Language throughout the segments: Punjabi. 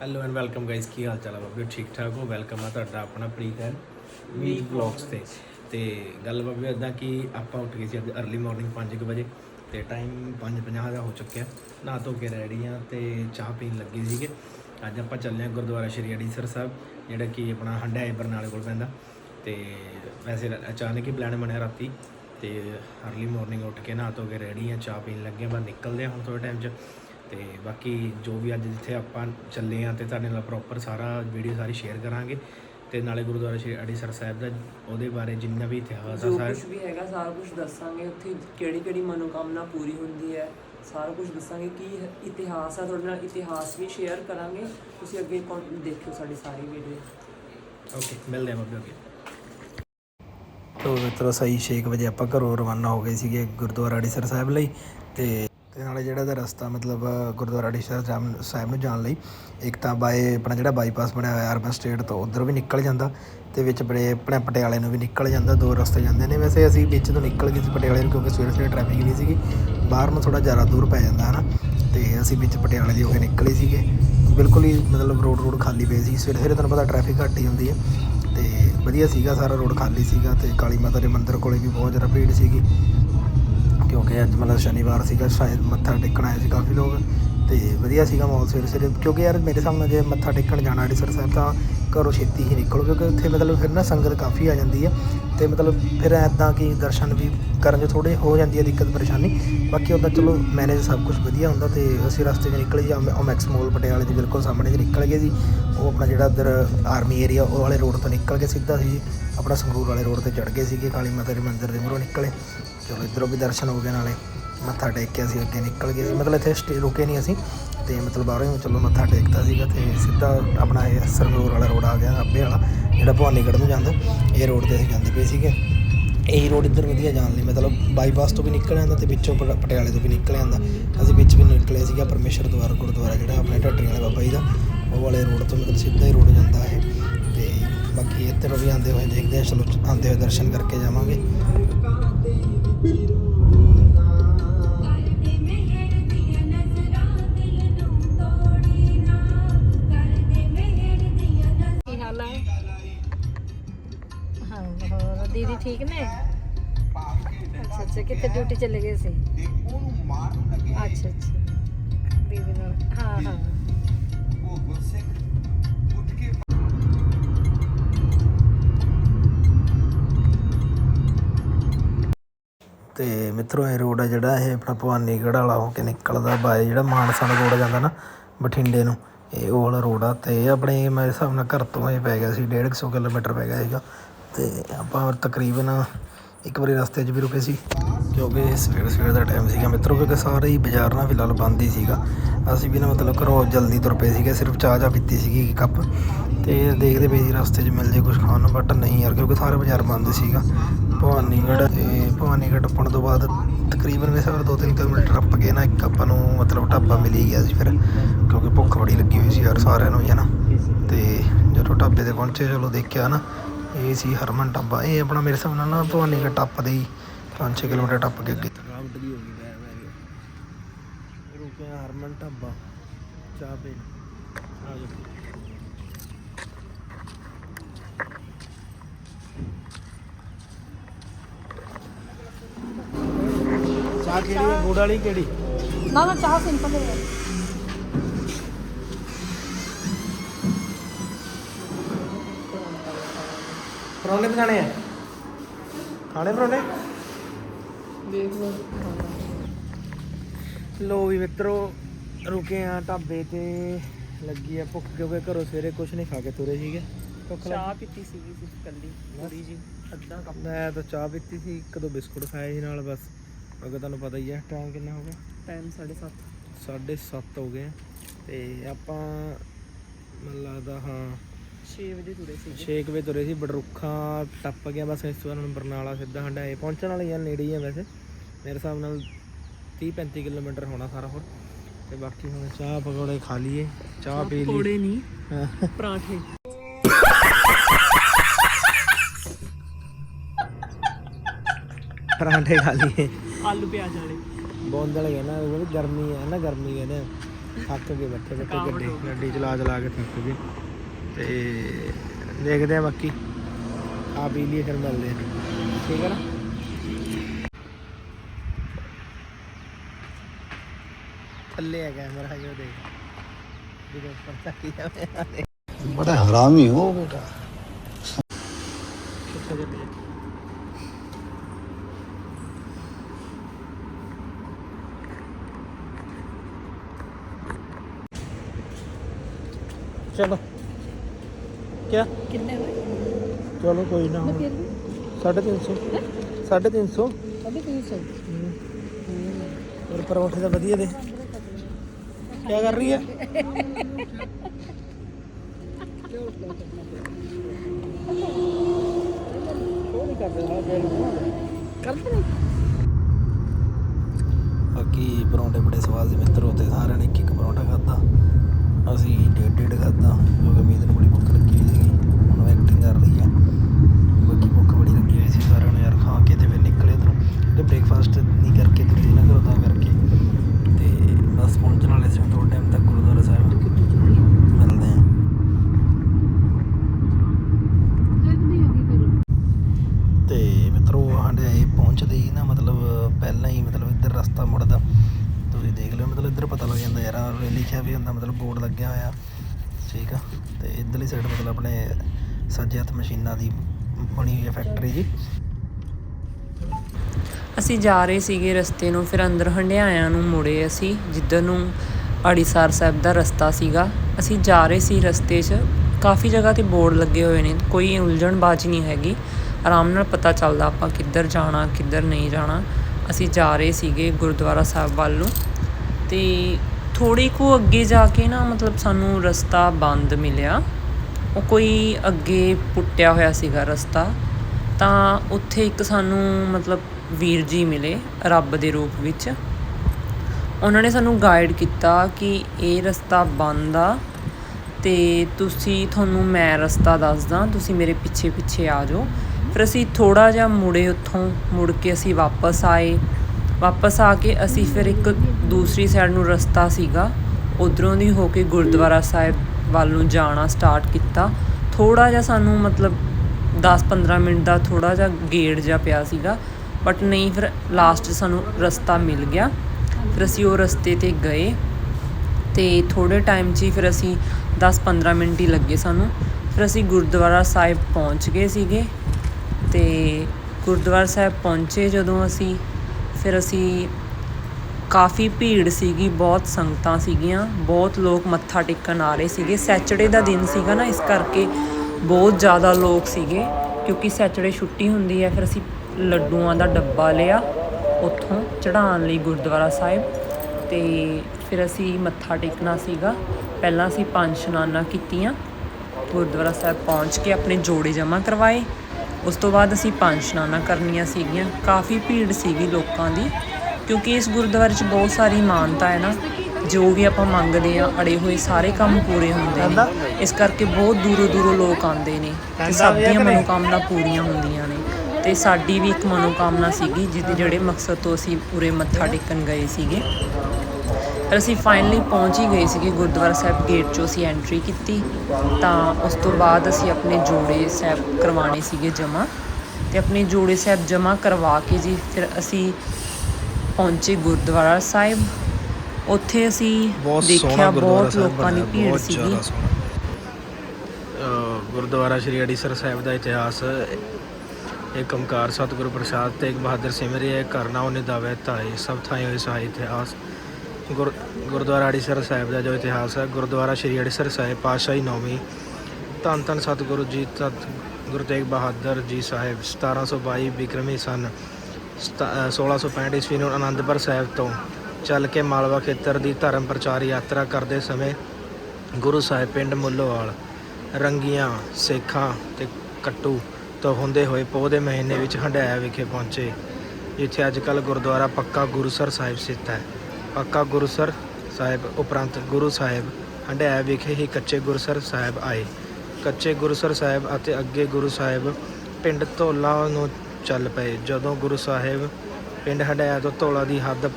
ਹੈਲੋ ਐਂਡ ਵੈਲਕਮ ਗਾਇਸ ਕੀ ਹਾਲ ਚਾਲ ਆ ਬਾਬਿਓ ਠੀਕ ਠਾਕ ਹੋ? ਵੈਲਕਮ ਆ ਤੁਹਾਡਾ ਆਪਣਾ ਪ੍ਰੀਤ ਹੈ ਵੀ ਵਲੌਗਸ ਤੇ। ਤੇ ਗੱਲ ਬਾਬਿਓ ਇਦਾਂ ਕਿ ਆਪਾਂ ਉੱਠ ਗਏ ਸੀ ਅੱਜ अर्ਲੀ ਮਾਰਨਿੰਗ 5:00 ਵਜੇ ਤੇ ਟਾਈਮ 5:50 ਦਾ ਹੋ ਚੁੱਕਿਆ। ਨਹਾ ਧੋ ਕੇ ਰੈਡੀ ਆ ਤੇ ਚਾਹ ਪੀਣ ਲੱਗੇ ਸੀਗੇ। ਅੱਜ ਆਪਾਂ ਚੱਲੇ ਹਾਂ ਗੁਰਦੁਆਰਾ ਸ਼੍ਰੀ ਅੜੀਸਰ ਸਾਹਿਬ, ਜਿਹੜਾ ਕਿ ਆਪਣਾ ਹੰਡਾਏ ਬਰਨਾਲੇ ਕੋਲ ਪੈਂਦਾ। ਤੇ ਵੈਸੇ ਅਚਾਨਕ ਹੀ ਪਲਾਨ ਬਣਿਆ ਰਾਤੀ ਤੇ ਅਰਲੀ ਮਾਰਨਿੰਗ ਉੱਠ ਕੇ ਨਹਾ ਧੋ ਕੇ ਰੈਡੀ ਆ, ਚਾਹ ਪੀਣ ਲੱਗੇ ਆ। ਬਸ ਨਿਕਲਦੇ ਹਾਂ ਹੁਣ ਥੋੜੇ ਟਾਈਮ 'ਚ। ਤੇ ਬਾਕੀ ਜੋ ਵੀ ਅੱਜ ਜਿੱਥੇ ਆਪਾਂ ਚੱਲੇ ਆ ਤੇ ਤੁਹਾਡੇ ਨਾਲ ਪ੍ਰੋਪਰ ਸਾਰਾ ਵੀਡੀਓ ਸਾਰੀ ਸ਼ੇਅਰ ਕਰਾਂਗੇ ਤੇ ਨਾਲੇ ਗੁਰਦੁਆਰਾ ਸ਼੍ਰੀ ਅੜੀਸਰ ਸਾਹਿਬ ਦਾ ਉਹਦੇ ਬਾਰੇ ਜਿੰਨਾ ਵੀ ਇਤਿਹਾਸ ਆ ਜੋ ਸਾਰਾ ਕੁਝ ਵੀ ਹੈਗਾ ਸਾਰਾ ਕੁਝ ਦੱਸਾਂਗੇ। ਉੱਥੇ ਕਿਹੜੀ ਕਿਹੜੀ ਮਨੋਕਾਮਨਾ ਪੂਰੀ ਹੁੰਦੀ ਹੈ ਸਾਰਾ ਕੁਝ ਦੱਸਾਂਗੇ। ਕੀ ਹੈ- ਇਤਿਹਾਸ ਆ ਤੁਹਾਡੇ ਨਾਲ ਇਤਿਹਾਸ ਵੀ ਸ਼ੇਅਰ ਕਰਾਂਗੇ। ਤੁਸੀਂ ਅੱਗੇ ਦੇਖਿਓ ਸਾਡੀ ਸਾਰੀ ਵੀਡੀਓ ਓਕੇ ਮਿਲਦੇ ਆ ਬਾਬੇ ਓਕੇ ਤੋ ਮਿੱਤਰੋ ਸਹੀ 6 ਵਜੇ ਆਪਾਂ ਘਰੋਂ ਰਵਾਨਾ ਹੋ ਗਏ ਸੀਗੇ ਗੁਰਦੁਆਰਾ ਅੜੀਸਰ ਸਾਹਿਬ ਲਈ ਤੇ ਤੇ ਨਾਲੇ ਜਿਹੜਾ ਦਾ ਰਸਤਾ ਮਤਲਬ, ਗੁਰਦੁਆਰਾ ਅੜੀਸਰ ਜਾਮ- ਸਾਹਿਬ ਨੂੰ ਜਾਣ ਲਈ, ਇੱਕ ਤਾਂ ਬਾਏ, ਆਪਣਾ ਜਿਹੜਾ ਬਾਈਪਾਸ ਬਣਿਆ ਹੋਇਆ ਅਰਬਨ ਸਟੇਟ ਤੋਂ ਉਧਰ ਵੀ ਨਿਕਲ ਜਾਂਦਾ ਤੇ ਵਿੱਚ ਬੜੇ ਆਪਣੇ ਪਟਿਆਲੇ ਨੂੰ ਵੀ ਨਿਕਲ ਜਾਂਦਾ, ਦੋ ਰਸਤੇ ਜਾਂਦੇ ਨੇ। ਵੈਸੇ ਅਸੀਂ ਵਿੱਚ ਤੋਂ ਨਿਕਲ ਗਏ ਸੀ ਪਟਿਆਲੇ ਨੂੰ ਕਿਉਂਕਿ ਸਵੇਰੇ ਸਵੇਰੇ ਟ੍ਰੈਫਿਕ ਨਹੀਂ ਸੀਗੀ, ਬਾਹਰ ਨੂੰ ਥੋੜਾ ਜ਼ਿਆਦਾ ਦੂਰ ਪੈ ਜਾਂਦਾ ਹਨਾ, ਤੇ ਅਸੀਂ ਵਿੱਚ ਪਟਿਆਲੇ ਦੀ ਹੋ ਕੇ ਨਿਕਲੇ ਸੀਗੇ। ਬਿਲਕੁਲ ਹੀ ਮਤਲਬ ਰੋਡ ਰੋਡ ਖਾਲੀ ਪਏ ਸੀ। ਸਵੇਰੇ ਸਵੇਰੇ ਤੁਹਾਨੂੰ ਪਤਾ ਟ੍ਰੈਫਿਕ ਘੱਟ ਹੀ ਹੁੰਦੀ ਹੈ ਤੇ ਵਧੀਆ ਸੀਗਾ ਸਾਰਾ ਰੋਡ ਖਾਲੀ ਸੀਗਾ ਤੇ ਕਾਲੀ ਮਾਤਾ ਦੇ ਮੰਦਿਰ ਕੋਲੇ ਵੀ ਬਹੁਤ ਜ਼ਿਆਦਾ ਭੀੜ ਸੀਗੀ। ਕਿਉਂਕਿ ਅੱਜ ਮਤਲਬ ਸ਼ਨੀਵਾਰ ਸੀਗਾ ਸ਼ਾਇਦ ਮੱਥਾ ਟੇਕਣ ਆਏ ਸੀ ਕਾਫੀ ਲੋਕ। ਤੇ ਵਧੀਆ ਸੀਗਾ ਮਾਹੌਲ ਸਵੇਰੇ ਸਵੇਰੇ। ਕਿਉਂਕਿ ਯਾਰ ਮੇਰੇ ਸਾਹਮਣੇ ਜੇ ਮੱਥਾ ਟੇਕਣ ਜਾਣਾ ਅੜੀਸਰ ਸਾਹਿਬ ਤਾਂ ਘਰੋਂ ਛੇਤੀ ਹੀ ਨਿਕਲੋ, ਕਿਉਂਕਿ ਉੱਥੇ ਮਤਲਬ ਫਿਰ ਨਾ ਸੰਗਤ ਕਾਫੀ ਆ ਜਾਂਦੀ ਹੈ ਤੇ ਮਤਲਬ ਫਿਰ ਐਦਾਂ ਕਿ ਦਰਸ਼ਨ ਵੀ ਕਰਨ 'ਚ ਥੋੜੇ ਹੋ ਜਾਂਦੀ ਹੈ ਦਿੱਕਤ ਪਰੇਸ਼ਾਨੀ। ਬਾਕੀ ਉੱਦਾਂ ਚਲੋ ਮੈਨੇਜ ਸਭ ਕੁਝ ਵਧੀਆ ਹੁੰਦਾ ਤੇ ਅਸੀਂ ਰਸਤੇ 'ਚ ਨਿਕਲੇ ਜੀ ਉਹ ਮੈਕਸ ਮੋਲ ਪਟਿਆਲੇ ਦੇ ਬਿਲਕੁਲ ਸਾਹਮਣੇ 'ਚ ਨਿਕਲ ਗਏ ਸੀ। ਉਹ ਆਪਣਾ ਜਿਹੜਾ ਉੱਧਰ ਆਰਮੀ ਏਰੀਆ ਉਹ ਵਾਲੇ ਰੋਡ ਤੋਂ ਨਿਕਲ ਕੇ ਸਿੱਧਾ ਸੀ ਆਪਣਾ ਸੰਗਰੂਰ ਵਾਲੇ ਰੋਡ ਤੇ ਚੜ ਗਏ ਸੀਗੇ, ਕਾਲੀ ਮਾਤਾ ਦੇ ਮੰਦਿਰ ਦੇ ਮੂਹਰੋਂ ਨਿਕਲੇ। ਚਲੋ ਇੱਧਰੋਂ ਵੀ ਦਰਸ਼ਨ ਹੋ ਗਏ ਨਾਲੇ। ਮੱਥਾ ਟੇਕ ਕੇ ਅਸੀਂ ਅੱਗੇ ਨਿਕਲ ਗਏ ਸੀ। ਮਤਲਬ ਇੱਥੇ ਸਟੇ ਰੁਕੇ ਨਹੀਂ ਅਸੀਂ ਤੇ ਮਤਲਬ ਬਾਹਰੋਂ ਹੀ ਚਲੋ ਮੱਥਾ ਟੇਕਤਾ ਸੀਗਾ ਤੇ ਸਿੱਧਾ ਆਪਣਾ ਇਹ ਸਰਮੂਰ ਵਾਲਾ ਰੋਡ ਆ ਗਿਆ, ਅੱਬੇ ਵਾਲਾ, ਜਿਹੜਾ ਭਵਾਨੀਗੜ੍ਹ ਨੂੰ ਜਾਂਦਾ। ਇਹ ਰੋਡ ਤੇ ਅਸੀਂ ਜਾਂਦੇ ਪਏ ਸੀਗੇ। ਇਹੀ ਰੋਡ ਇੱਧਰ ਵਧੀਆ ਜਾਣ ਲਈ, ਮਤਲਬ ਬਾਈਪਾਸ ਤੋਂ ਵੀ ਨਿਕਲ ਜਾਂਦਾ ਤੇ ਵਿੱਚੋਂ ਪਟ- ਪਟਿਆਲੇ ਤੋਂ ਵੀ ਨਿਕਲ ਜਾਂਦਾ ਅਸੀਂ ਵਿੱਚ ਵੀ ਨਿਕਲੇ ਸੀਗਾ, ਪਰਮੇਸ਼ਰ ਦੁਆਰ, ਗੁਰਦੁਆਰਾ ਜਿਹੜਾ ਆਪਣੇ ਢੱਡਰੀ ਵਾਲੇ ਬਾਬਾ ਜੀ ਦਾ, ਉਹ ਵਾਲੇ ਰੋਡ ਤੋਂ ਮਤਲਬ ਸਿੱਧਾ ਹੀ ਰੋਡ ਜਾਂਦਾ ਇਹ। ਤੇ ਬਾਕੀ ਇੱਧਰ ਵੀ ਆਉਂਦੇ ਹੋਏ ਦੇਖਦੇ ਹਾਂ ਚਲੋ ਆਉਂਦੇ ਹੋਏ ਦਰਸ਼ਨ ਕਰਕੇ ਜਾਵਾਂਗੇ। ਹੋਰ ਦੀਦੀ ਠੀਕ ਨੇ? ਅੱਛਾ ਅੱਛਾ, ਕਿੱਥੇ ਡਿਊਟੀ ਚਲੇ ਗਏ ਸੀ? ਅੱਛਾ ਅੱਛਾ। ਦੀਦੀ ਨਾਲ। ਹਾਂ ਹਾਂ। ਤੇ ਮਿੱਤਰੋ, ਇਹ ਰੋਡ ਆ ਜਿਹੜਾ, ਇਹ ਆਪਣਾ ਭਵਾਨੀਗੜ੍ਹ ਵਾਲਾ ਹੋ ਕੇ ਨਿਕਲਦਾ ਬਾਏ, ਜਿਹੜਾ ਮਾਨਸਾ ਨੂੰ ਰੋਡ ਜਾਂਦਾ ਨਾ, ਬਠਿੰਡੇ ਨੂੰ। ਇਹ ਉਹ ਵਾਲਾ ਰੋਡ ਆ ਤੇ ਆਪਣੇ ਮੇਰੇ ਹਿਸਾਬ ਨਾਲ ਘਰ ਤੋਂ ਇਹ ਪੈ ਗਿਆ ਸੀ 150 ਕਿਲੋਮੀਟਰ ਪੈ ਗਿਆ ਸੀਗਾ। ਅਤੇ ਆਪਾਂ ਤਕਰੀਬਨ ਇੱਕ ਵਾਰੀ ਰਸਤੇ 'ਚ ਵੀ ਰੁਕੇ ਸੀ, ਕਿਉਂਕਿ ਸਵੇਰ ਸਵੇਰ ਦਾ ਟਾਈਮ ਸੀਗਾ ਮਿੱਤਰੋ, ਕਿਉਂਕਿ ਸਾਰੇ ਹੀ ਬਾਜ਼ਾਰ ਨਾ ਫਿਲਹਾਲ ਬੰਦ ਹੀ ਸੀਗਾ। ਅਸੀਂ ਵੀ ਨਾ ਮਤਲਬ ਘਰੋਂ ਜਲਦੀ ਤੁਰ ਪਏ ਸੀਗੇ, ਸਿਰਫ ਚਾਹ ਚਾਹ ਪੀਤੀ ਸੀਗੀ ਇੱਕ ਕੱਪ ਤੇ ਦੇਖਦੇ ਪਏ ਸੀ ਰਸਤੇ 'ਚ ਮਿਲ ਜੇ ਕੁਝ ਖਾਣ ਨੂੰ ਬਟ ਨਹੀਂ ਯਾਰ, ਕਿਉਂਕਿ ਸਾਰੇ ਬਾਜ਼ਾਰ ਬੰਦ ਸੀਗਾ। ਭਵਾਨੀਗੜ੍ਹ ਤੇ ਭਵਾਨੀਗੜ੍ਹ ਟੱਪਣ ਤੋਂ ਬਾਅਦ ਤਕਰੀਬਨ ਮੇਰੇ ਹਿਸਾਬ ਨਾਲ 2-3 ਕਿਲੋਮੀਟਰ ਟੱਪ ਕੇ ਨਾ ਇੱਕ ਆਪਾਂ ਨੂੰ ਮਤਲਬ ਢਾਬਾ ਮਿਲ ਗਿਆ ਸੀ ਫਿਰ, ਕਿਉਂਕਿ ਭੁੱਖ ਬੜੀ ਲੱਗੀ ਹੋਈ ਸੀ ਯਾਰ ਸਾਰਿਆਂ ਨੂੰ ਹੀ ਹੈ ਨਾ? ਤੇ ਜਦੋਂ ਢਾਬੇ ਤੇ ਪਹੁੰਚੇ, ਚਲੋ ਦੇਖਿਆ ਨਾ ਇਹ ਸੀ ਹਰਮਨ ਢਾਬਾ ਇਹ ਆਪਣਾ ਮੇਰੇ ਹਿਸਾਬ ਨਾਲ ਨਾ ਭਵਾਨੀਗੜ੍ਹ ਟੱਪਦੇ ਹੀ 5-6 ਕਿਲੋਮੀਟਰ ਟੱਪ ਕੇ ਅੱਗੇ। ਥਕਾਵਟ ਵੀ ਹੋ ਗਈ ਬੈ ਬੈ ਰੁਕਿਆ ਹਰਮਨ ਢਾਬਾ ਚਾਹ ਪੀਣ। ਆ ਜਾਓ। ਚਾਹ ਕਿਹੜੀ ਗੁੜ ਵਾਲੀ ਕਿਹੜੀ? ਨਾ ਨਾ ਚਾਹ ਸਿੰਪਲ ਹੈ। ਪਰੌਂਠੇ ਖਾਣੇ ਆ? ਖਾਣੇ ਪਰੌਂਠੇ? ਦੇਖ ਲਓ ਲੋ ਵੀ ਮਿੱਤਰੋ ਰੁਕੇ ਆ ਢਾਬੇ ਤੇ। ਲੱਗੀ ਆ ਭੁੱਖ ਕਿਉਂਕਿ ਘਰੋਂ ਸਵੇਰੇ ਕੁਝ ਨਹੀਂ ਖਾ ਕੇ ਤੁਰੇ ਸੀਗੇ। ਭੁੱਖ ਚਾਹ ਪੀਤੀ ਸੀਗੀ ਸਿਰਫ ਕੱਲੀ ਥੋੜੀ ਜੀ ਅੱਧਾ ਕੱਪ। ਮੈਂ ਤਾਂ ਚਾਹ ਪੀਤੀ ਸੀ ਇੱਕ ਦੋ ਬਿਸਕੁਟ ਖਾਏ ਸੀ ਨਾਲ ਬਸ। ਅਗਰ ਤੁਹਾਨੂੰ ਪਤਾ ਹੀ ਹੈ ਟਾਈਮ ਕਿੰਨਾ ਹੋ ਗਿਆ? ਟਾਈਮ 7:30 7:30 ਹੋ ਗਏ ਤੇ ਆਪਾਂ ਮੈਨੂੰ ਲੱਗਦਾ ਹਾਂ 6 ਵਜੇ ਤੁਰੇ ਸੀਗੇ। 6 ਵਜੇ ਤੁਰੇ ਸੀ ਬੜਰੁੱਖਾਂ ਟੱਪ ਗਿਆ ਬਸ ਇਸ ਤੋਂ ਬਾਅਦ ਹੁਣ ਬਰਨਾਲਾ ਸਿੱਧਾ ਹੰਡਾਏ ਪਹੁੰਚਣ ਵਾਲੇ ਆ ਨੇੜੇ ਹੀ ਆ ਵੈਸੇ। ਮੇਰੇ ਹਿਸਾਬ ਨਾਲ 30 35 ਕਿਲੋਮੀਟਰ ਹੋਣਾ ਸਾਰਾ ਹੋਰ ਤੇ ਬਾਕੀ ਹੁਣ ਚਾਹ ਪਕੌੜੇ ਖਾ ਲਈਏ ਚਾਹ ਪੀ ਲਈ ਪਕੌੜੇ ਨਹੀਂ। ਪਰਾਂਠੇ। ਪਰਾਂਠੇ ਖਾ ਲਈਏ। ਆਲੂ ਪਿਆਜ਼ ਵਾਲੇ। ਬੋਂਦਲ ਹੈ ਨਾ ਉਹ ਗਰਮੀ ਹੈ ਨਾ ਗਰਮੀ ਹੈ ਨਾ। ਥੱਕ ਬੱਟੇ ਬੱਟੇ ਗੱਡੀ ਗੱਡੀ ਚਲਾ ਚਲਾ ਕੇ ਥੱਕ ਗਏ। ਤੇ ਦੇਖਦੇ ਆ ਬਾਕੀ। ਆ ਪੀ ਲਈ ਫਿਰ ਮਿਲਦੇ ਆ। ਠੀਕ ਹੈ ਨਾ? ਥੱਲੇ ਆ ਕੈਮਰਾ ਜੋ ਦੇਖ। ਜਿਹਦੇ ਉੱਪਰ ਤੱਕ ਜਾਵੇ ਬੜਾ ਹਰਾਮੀ ਹੋ ਬੇਟਾ ਚਲੋ। ਕਿਆ? ਕਿੰਨੇ ਹੋਏ? ਚਲੋ ਕੋਈ ਨਾ ਹੁਣ। ਫਿਰ ਵੀ। 350 350 ਸਾਢੇ ਤਿੰਨ ਸੌ? ਔਰ ਪਰੌਂਠੇ ਤਾਂ ਵਧੀਆ ਦੇ ਕੀ ਕਰ ਰਹੀ ਹੈ ਕਰਦੇ ਬਾਕੀ ਪਰੌਂਠੇ ਬੜੇ ਸਵਾਦ ਦੇ ਮਿੱਤਰ ਉੱਤੇ ਸਾਰਿਆਂ ਨੇ ਇੱਕ ਇੱਕ ਪਰੌਂਠਾ ਖਾਦਾ ਅਸੀਂ ਡੇਢ ਡੇਢ ਖਾਦਾ ਕਿਉਂਕਿ ਮੀਤ ਨੂੰ ਬੜੀ ਭੁੱਖ ਲੱਗੀ ਹੋਈ ਸੀਗੀ ਹੁਣ ਐਕਟਿੰਗ ਕਰ ਰਹੀ ਹੈ ਬਾਕੀ ਭੁੱਖ ਬੜੀ ਲੱਗੀ ਹੋਈ ਸੀ ਸਾਰਿਆਂ ਨੂੰ ਯਾਰ ਖਾ ਕੇ ਤੇ ਫਿਰ ਨਿਕਲੇ ਇੱਧਰੋਂ ਤੇ ਬ੍ਰੇਕਫਾਸਟ ਨਹੀਂ ਕਰਕੇ ਤੁਰੇ ਨਾ ਕਰੋ ਤਾਂ ਕਰਕੇ ਤੇ ਬਸ ਪਹੁੰਚਣ ਵਾਲੇ ਸੀ ਥੋੜਾ ਟਾਈਮ ਤੱਕ ਗੁਰਦੁਆਰਾ ਸਾਹਿਬ ਮਿਲਦੇ ਹਾਂ ਲੱਗਦੀ ਹੋਗੀ ਫਿਰ ਤੇ ਮਿੱਤਰੋ ਸਾਡੇ ਇਹ ਪਹੁੰਚਦੇ ਹੀ ਨਾ ਮਤਲਬ ਪਹਿਲਾਂ ਹੀ ਮਤਲਬ ਇੱਧਰ ਰਸਤਾ ਮੁੜਦਾ ਤੁਸੀਂ ਦੇਖ ਲਿਓ, ਮਤਲਬ ਇੱਧਰ ਪਤਾ ਲੱਗ ਜਾਂਦਾ ਯਾਰ ਲਿਖਿਆ ਵੀ ਹੁੰਦਾ, ਮਤਲਬ ਬੋਰਡ ਲੱਗਿਆ ਹੋਇਆ। ਠੀਕ ਆ, ਤੇ ਇੱਧਰਲੀ ਸਾਈਡ ਮਤਲਬ ਆਪਣੇ ਸੱਜੇ ਹੱਥ ਮਸ਼ੀਨਾਂ ਦੀ ਬਣੀ ਹੋਈ ਹੈ ਫੈਕਟਰੀ ਜੀ। ਅਸੀਂ ਜਾ ਰਹੇ ਸੀਗੇ ਰਸਤੇ ਨੂੰ, ਫਿਰ ਅੰਦਰ ਹੰਡਿਆਇਆਂ ਨੂੰ ਮੁੜੇ ਅਸੀਂ, ਜਿੱਧਰ ਨੂੰ ਅੜੀਸਰ ਸਾਹਿਬ ਦਾ ਰਸਤਾ ਸੀਗਾ। ਅਸੀਂ ਜਾ ਰਹੇ ਸੀ ਰਸਤੇ 'ਚ, ਕਾਫੀ ਜਗ੍ਹਾ ਤੇ ਬੋਰਡ ਲੱਗੇ ਹੋਏ ਨੇ, ਕੋਈ ਉਲਝਣਬਾਜ਼ੀ ਨਹੀਂ ਹੈਗੀ। ਆਰਾਮ ਨਾਲ ਪਤਾ ਚੱਲਦਾ ਆਪਾਂ ਕਿੱਧਰ ਜਾਣਾ, ਕਿੱਧਰ ਨਹੀਂ ਜਾਣਾ। ਅਸੀਂ ਜਾ ਰਹੇ ਸੀਗੇ ਗੁਰਦੁਆਰਾ ਸਾਹਿਬ ਵੱਲ ਨੂੰ। ਤੇ ਥੋੜੀ ਕੁ ਅੱਗੇ ਜਾ ਕੇ ਨਾ ਮਤਲਬ ਸਾਨੂੰ ਰਸਤਾ ਬੰਦ ਮਿਲਿਆ। ਉਹ ਕੋਈ ਅੱਗੇ ਪੁੱਟਿਆ ਹੋਇਆ ਸੀਗਾ ਰਸਤਾ। ਤਾਂ ਉੱਥੇ ਇੱਕ ਸਾਨੂੰ ਮਤਲਬ ਵੀਰ ਜੀ ਮਿਲੇ ਰੱਬ ਦੇ ਰੂਪ ਵਿੱਚ। ਉਹਨਾਂ ਨੇ ਸਾਨੂੰ ਗਾਈਡ ਕੀਤਾ ਕਿ ਇਹ ਰਸਤਾ ਬੰਦ ਆ ਤੇ ਤੁਸੀਂ, ਤੁਹਾਨੂੰ ਮੈਂ ਰਸਤਾ ਦੱਸਦਾ, ਤੁਸੀਂ ਮੇਰੇ ਪਿੱਛੇ ਪਿੱਛੇ ਆ ਜਾਓ। ਫਿਰ ਅਸੀਂ ਥੋੜਾ ਜਿਹਾ ਮੁੜੇ ਉੱਥੋਂ, ਮੁੜ ਕੇ ਅਸੀਂ ਵਾਪਸ ਆਏ। ਵਾਪਸ ਆ ਕੇ ਅਸੀਂ ਫਿਰ ਇੱਕ ਦੂਸਰੀ ਸਾਈਡ ਨੂੰ ਰਸਤਾ ਸੀਗਾ। ਉਧਰੋਂ ਦੀ ਹੋ ਕੇ ਗੁਰਦੁਆਰਾ ਸਾਹਿਬ ਵੱਲ ਨੂੰ ਜਾਣਾ ਸਟਾਰਟ ਕੀਤਾ। ਥੋੜਾ ਜਿਹਾ ਸਾਨੂੰ ਮਤਲਬ 10-15 ਮਿੰਟ ਦਾ ਥੋੜਾ ਜਿਹਾ ਗੇੜ ਜਿਹਾ ਪਿਆ ਸੀਗਾ। ਬਟ ਨਹੀਂ, ਫਿਰ ਲਾਸਟ ਸਾਨੂੰ ਰਸਤਾ ਮਿਲ ਗਿਆ। ਫਿਰ ਅਸੀਂ ਉਹ ਰਸਤੇ ਤੇ ਗਏ। ਤੇ ਥੋੜੇ ਟਾਈਮ 'ਚ ਹੀ ਫਿਰ ਅਸੀਂ 10-15 ਮਿੰਟ ਹੀ ਲੱਗੇ ਸਾਨੂੰ। ਫਿਰ ਅਸੀਂ ਗੁਰਦੁਆਰਾ ਸਾਹਿਬ ਪਹੁੰਚ ਗਏ ਸੀਗੇ। ਤੇ ਗੁਰਦੁਆਰਾ ਸਾਹਿਬ ਪਹੁੰਚੇ ਜਦੋਂ ਅਸੀਂ, ਫਿਰ ਅਸੀਂ ਕਾਫੀ ਭੀੜ ਸੀਗੀ, ਬਹੁਤ ਸੰਗਤਾਂ ਸੀਗੀਆਂ, ਬਹੁਤ ਲੋਕ ਮੱਥਾ ਟੇਕਣ ਆ ਰਹੇ ਸੀਗੇ। ਸੈਚਰਡੇ ਦਾ ਦਿਨ ਸੀਗਾ ਨਾ, ਇਸ ਕਰਕੇ ਬਹੁਤ ਜ਼ਿਆਦਾ ਲੋਕ ਸੀਗੇ, ਕਿਉਂਕਿ ਸੈਚਰਡੇ ਛੁੱਟੀ ਹੁੰਦੀ ਹੈ, ਫਿਰ ਅਸੀਂ ਲੱਡੂਆਂ ਦਾ ਡੱਬਾ ਲਿਆ, ਉੱਥੋਂ ਚੜਾਉਣ ਲਈ ਗੁਰਦੁਆਰਾ ਸਾਹਿਬ ਤੇ ਫਿਰ ਅਸੀਂ ਮੱਥਾ ਟੇਕਣਾ ਸੀਗਾ। ਪਹਿਲਾਂ ਅਸੀਂ ਪੰਜ ਇਸ਼ਨਾਨਾਂ ਕੀਤੀਆਂ, ਗੁਰਦੁਆਰਾ ਸਾਹਿਬ ਪਹੁੰਚ ਕੇ ਆਪਣੇ ਜੋੜੇ ਜਮ੍ਹਾਂ ਕਰਵਾਏ ਉਸ ਤੋਂ ਬਾਅਦ ਅਸੀਂ ਪੰਜ ਇਸ਼ਨਾਨਾਂ ਕਰਨੀਆਂ ਸੀਗੀਆਂ। ਕਾਫੀ ਭੀੜ ਸੀਗੀ ਲੋਕਾਂ ਦੀ ਕਿਉਂਕਿ ਇਸ ਗੁਰਦੁਆਰੇ 'ਚ ਬਹੁਤ ਸਾਰੀ ਮਾਨਤਾ ਹੈ ਨਾ। ਜੋ ਵੀ ਆਪਾਂ ਮੰਗਦੇ ਆ ਅੜੇ ਹੋਏ ਸਾਰੇ ਕੰਮ ਪੂਰੇ ਹੁੰਦੇ ਨੇ। ਇਸ ਕਰਕੇ ਬਹੁਤ ਦੂਰੋਂ ਦੂਰੋਂ ਲੋਕ ਆਉਂਦੇ ਨੇ ਤੇ ਸਭ ਦੀਆਂ ਮਨੋਕਾਮਨਾ ਪੂਰੀਆਂ ਹੁੰਦੀਆਂ ਨੇ। ਤੇ ਸਾਡੀ ਵੀ ਇੱਕ ਮਨੋਕਾਮਨਾ ਸੀਗੀ ਜਿਹਦੇ ਜਿਹੜੇ ਮਕਸਦ ਤੋਂ ਅਸੀਂ ਪੂਰੇ ਮੱਥਾ ਟੇਕਣ ਗਏ ਸੀਗੇ। ਅਸੀਂ ਫਾਈਨਲੀ ਪਹੁੰਚ ਹੀ ਗਏ ਸੀਗੇ ਗੁਰਦੁਆਰਾ ਸਾਹਿਬ ਗੇਟ 'ਚੋਂ ਅਸੀਂ ਐਂਟਰੀ ਕੀਤੀ। ਤਾਂ ਉਸ ਤੋਂ ਬਾਅਦ ਅਸੀਂ ਆਪਣੇ ਜੋੜੇ ਸਾਹਿਬ ਕਰਵਾਣੇ ਸੀਗੇ ਜਮ੍ਹਾਂ। ਤੇ ਆਪਣੇ ਜੋੜੇ ਸਾਹਿਬ ਜਮ੍ਹਾਂ ਕਰਵਾ ਕੇ ਜੀ ਫਿਰ ਅਸੀਂ ਪਹੁੰਚੇ ਗੁਰਦੁਆਰਾ ਸਾਹਿਬ। ਉੱਥੇ ਅਸੀਂ ਦੇਖਿਆ ਬਹੁਤ ਲੋਕਾਂ ਦੀ ਭੀੜ ਸੀਗੀ। ਗੁਰਦੁਆਰਾ ਸ਼੍ਰੀ ਅੜੀਸਰ ਸਾਹਿਬ ਦਾ ਇਤਿਹਾਸ ਇੱਕ ਓਮਕਾਰ ਸਤਿਗੁਰੂ ਪ੍ਰਸਾਦ ਤੇਗ ਬਹਾਦਰ ਸਿਮਰਿਆ ਕਰਨਾ ਉਹਨੇ ਦਾਵੇ ਧਾਏ ਸਭ ਥਾਈ ਹੋਏ ਸਹਾਈ ਇਤਿਹਾਸ। ਗੁਰ ਗੁਰਦੁਆਰਾ ਅੜੀਸਰ ਸਾਹਿਬ ਦਾ ਜੋ ਇਤਿਹਾਸ ਹੈ ਗੁਰਦੁਆਰਾ ਸ਼੍ਰੀ ਅੜੀਸਰ ਸਾਹਿਬ ਪਾਤਸ਼ਾਹੀ ਨੌਵੀਂ ਧੰਨ ਧੰਨ ਸਤਿਗੁਰੂ ਜੀ ਤਤ ਗੁਰੂ ਤੇਗ ਬਹਾਦਰ ਜੀ ਸਾਹਿਬ 1722 ਬਿਕਰਮੀ ਸਨ ਸਤਾ- ਅ, 1665 ਈਸਵੀ ਨੂੰ ਆਨੰਦਪੁਰ ਸਾਹਿਬ ਤੋਂ ਚੱਲ ਕੇ ਮਾਲਵਾ ਖੇਤਰ ਦੀ ਧਰਮ ਪ੍ਰਚਾਰ ਯਾਤਰਾ ਕਰਦੇ ਸਮੇਂ ਗੁਰੂ ਸਾਹਿਬ ਪਿੰਡ ਮੁੱਲੋਵਾਲ ਰੰਗੀਆਂ ਸੇਖਾਂ ਤੇ ਕੱਟੂ ਤੋਂ ਹੁੰਦੇ ਹੋਏ ਪੋਹ ਦੇ ਮਹੀਨੇ ਵਿੱਚ ਹੰਡਾਇਆ ਵਿਖੇ ਪਹੁੰਚੇ ਜਿੱਥੇ ਅੱਜ ਕੱਲ ਗੁਰਦੁਆਰਾ ਪੱਕਾ ਗੁਰੂਸਰ ਸਾਹਿਬ ਸਥਿਤ ਹੈ। ਪੱਕਾ ਗੁਰਸਰ ਸਾਹਿਬ ਉਪਰੰਤ ਗੁਰੂ ਸਾਹਿਬ ਹੰਡਾਇਆ ਵਿਖੇ ਹੀ ਕੱਚੇ ਗੁਰਸਰ ਸਾਹਿਬ ਆਏ। ਕੱਚੇ ਗੁਰਸਰ ਸਾਹਿਬ ਅਤੇ ਅੱਗੇ ਗੁਰੂ ਸਾਹਿਬ ਪਿੰਡ ਧੌਲਾ ਨੂੰ ਚੱਲ ਪਏ। ਜਦੋਂ ਗੁਰੂ ਸਾਹਿਬ ਪਿੰਡ ਹੰਡਾਇਆ ਤੋਂ ਧੌਲਾ ਦੀ ਹੱਦ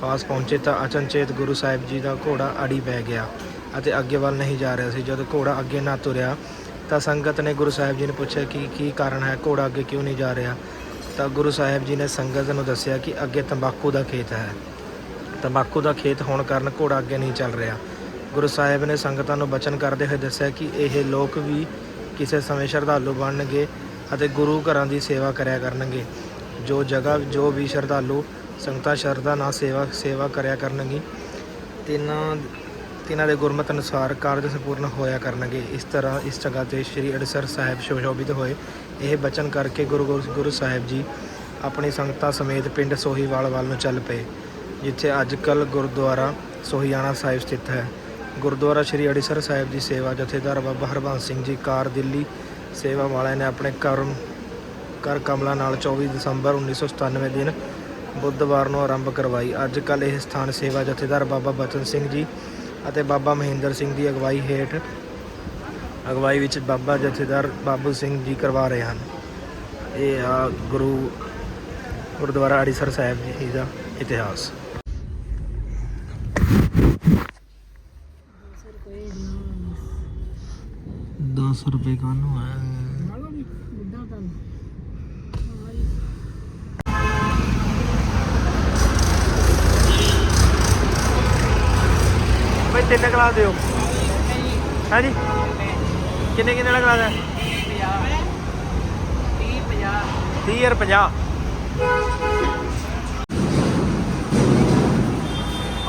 ਪਾਸ ਪਹੁੰਚੇ ਤਾਂ ਅਚਨਚੇਤ ਗੁਰੂ ਸਾਹਿਬ ਜੀ ਦਾ ਘੋੜਾ ਅੜੀ ਪੈ ਗਿਆ ਅਤੇ ਅੱਗੇ ਵੱਲ ਨਹੀਂ ਜਾ ਰਿਹਾ ਸੀ। ਜਦੋਂ ਘੋੜਾ ਅੱਗੇ ਨਾ ਤੁਰਿਆ ਤਾਂ ਸੰਗਤ ਨੇ ਗੁਰੂ ਸਾਹਿਬ ਜੀ ਨੂੰ ਪੁੱਛਿਆ ਕਿ ਕੀ ਕਾਰਨ ਹੈ? ਘੋੜਾ ਅੱਗੇ ਕਿਉਂ ਨਹੀਂ ਜਾ ਰਿਹਾ? ਤਾਂ ਗੁਰੂ ਸਾਹਿਬ ਜੀ ਨੇ ਸੰਗਤ ਨੂੰ ਦੱਸਿਆ ਕਿ ਅੱਗੇ ਤੰਬਾਕੂ ਦਾ ਖੇਤ ਹੈ। ਤੰਬਾਕੂ ਦਾ ਖੇਤ ਹੋਣ ਕਾਰਨ ਘੋੜਾ ਅੱਗੇ ਨਹੀਂ ਚੱਲ ਰਿਹਾ। ਗੁਰੂ ਸਾਹਿਬ ਨੇ ਸੰਗਤਾਂ ਨੂੰ ਬਚਨ ਕਰਦੇ ਹੋਏ ਦੱਸਿਆ ਕਿ ਇਹ ਲੋਕ ਵੀ ਕਿਸੇ ਸਮੇਂ ਸ਼ਰਧਾਲੂ ਬਣਨਗੇ ਅਤੇ ਗੁਰੂ ਘਰਾਂ ਦੀ ਸੇਵਾ ਕਰਿਆ ਕਰਨਗੇ। ਜੋ ਜਗ੍ਹਾ, ਜੋ ਵੀ ਸ਼ਰਧਾਲੂ ਸੰਗਤਾਂ ਸ਼ਰਧਾ ਨਾਲ ਸੇਵਾ ਸੇਵਾ ਕਰਿਆ ਕਰਨਗੇ, ਤਿੰਨਾਂ ਤਿੰਨਾਂ ਦੇ ਗੁਰਮਤ ਅਨੁਸਾਰ ਕਾਰਜ ਸੰਪੂਰਨ ਹੋਇਆ ਕਰਨਗੇ। ਇਸ ਤਰ੍ਹਾਂ ਇਸ ਜਗ੍ਹਾ ਤੇ ਸ੍ਰੀ ਅੜਸਰ ਸਾਹਿਬ ਸੁਸ਼ੋਭਿਤ ਹੋਏ। ਇਹ ਬਚਨ ਕਰਕੇ ਗੁਰੂ ਗੁਰੂ- ਗੁਰੂ ਸਾਹਿਬ ਜੀ ਆਪਣੀ ਸੰਗਤਾਂ ਸਮੇਤ ਪਿੰਡ ਸੋਹੀਵਾਲ ਵੱਲ ਨੂੰ ਚੱਲ ਪਏ। ਜਿੱਥੇ ਅੱਜ ਕੱਲ ਗੁਰਦੁਆਰਾ ਸੋਹੀਆਣਾ ਸਾਹਿਬ ਸਥਿਤ ਹੈ। ਗੁਰਦੁਆਰਾ ਸ੍ਰੀ ਅੜੀਸਰ ਸਾਹਿਬ ਦੀ ਸੇਵਾ ਜਥੇਦਾਰ ਬਾਬਾ ਹਰਬੰਸ ਸਿੰਘ ਜੀ ਕਾਰ ਦਿੱਲੀ ਸੇਵਾ ਵਾਲਿਆਂ ਨੇ ਆਪਣੇ ਕਰਮ ਕਰ ਕਮਲਾ ਨਾਲ 24 ਦਸੰਬਰ 1997 ਦਿਨ ਬੁੱਧਵਾਰ ਨੂੰ ਆਰੰਭ ਕਰਵਾਈ। ਅੱਜ ਕੱਲ ਇਹ ਸਥਾਨ ਸੇਵਾ ਜਥੇਦਾਰ ਬਾਬਾ ਬਚਨ ਸਿੰਘ ਜੀ ਅਤੇ ਬਾਬਾ ਮਹਿੰਦਰ ਸਿੰਘ ਦੀ ਅਗਵਾਈ ਹੇਠ, ਅਗਵਾਈ ਵਿੱਚ ਬਾਬਾ ਜਥੇਦਾਰ ਬਾਬੂ ਸਿੰਘ ਜੀ ਕਰਵਾ ਰਹੇ ਹਨ। ਇਹ ਆ ਗੁਰੂ ਗੁਰਦੁਆਰਾ ਅੜੀਸਰ ਸਾਹਿਬ ਜੀ ਦਾ ਇਤਿਹਾਸ। ਦਸ ਰੁਪਏ ਕਾਨੂੰ ਹੈ ਬਈ ਤਿੰਨ ਗਲਾਸ ਦਿਓ। ਹੈ ਜੀ? ਕਿੰਨੇ ਕਿੰਨੇ ਦਾ? ਗਲਾਸ ਹੈ 30 ਯਾਰ 50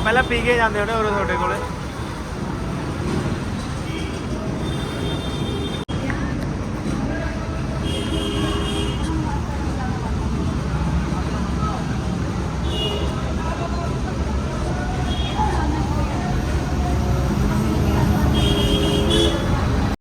ਪਹਿਲਾਂ ਪੀ ਕੇ ਜਾਂਦੇ ਹੋਣੇ ਉਰੇ ਤੁਹਾਡੇ ਕੋਲੇ।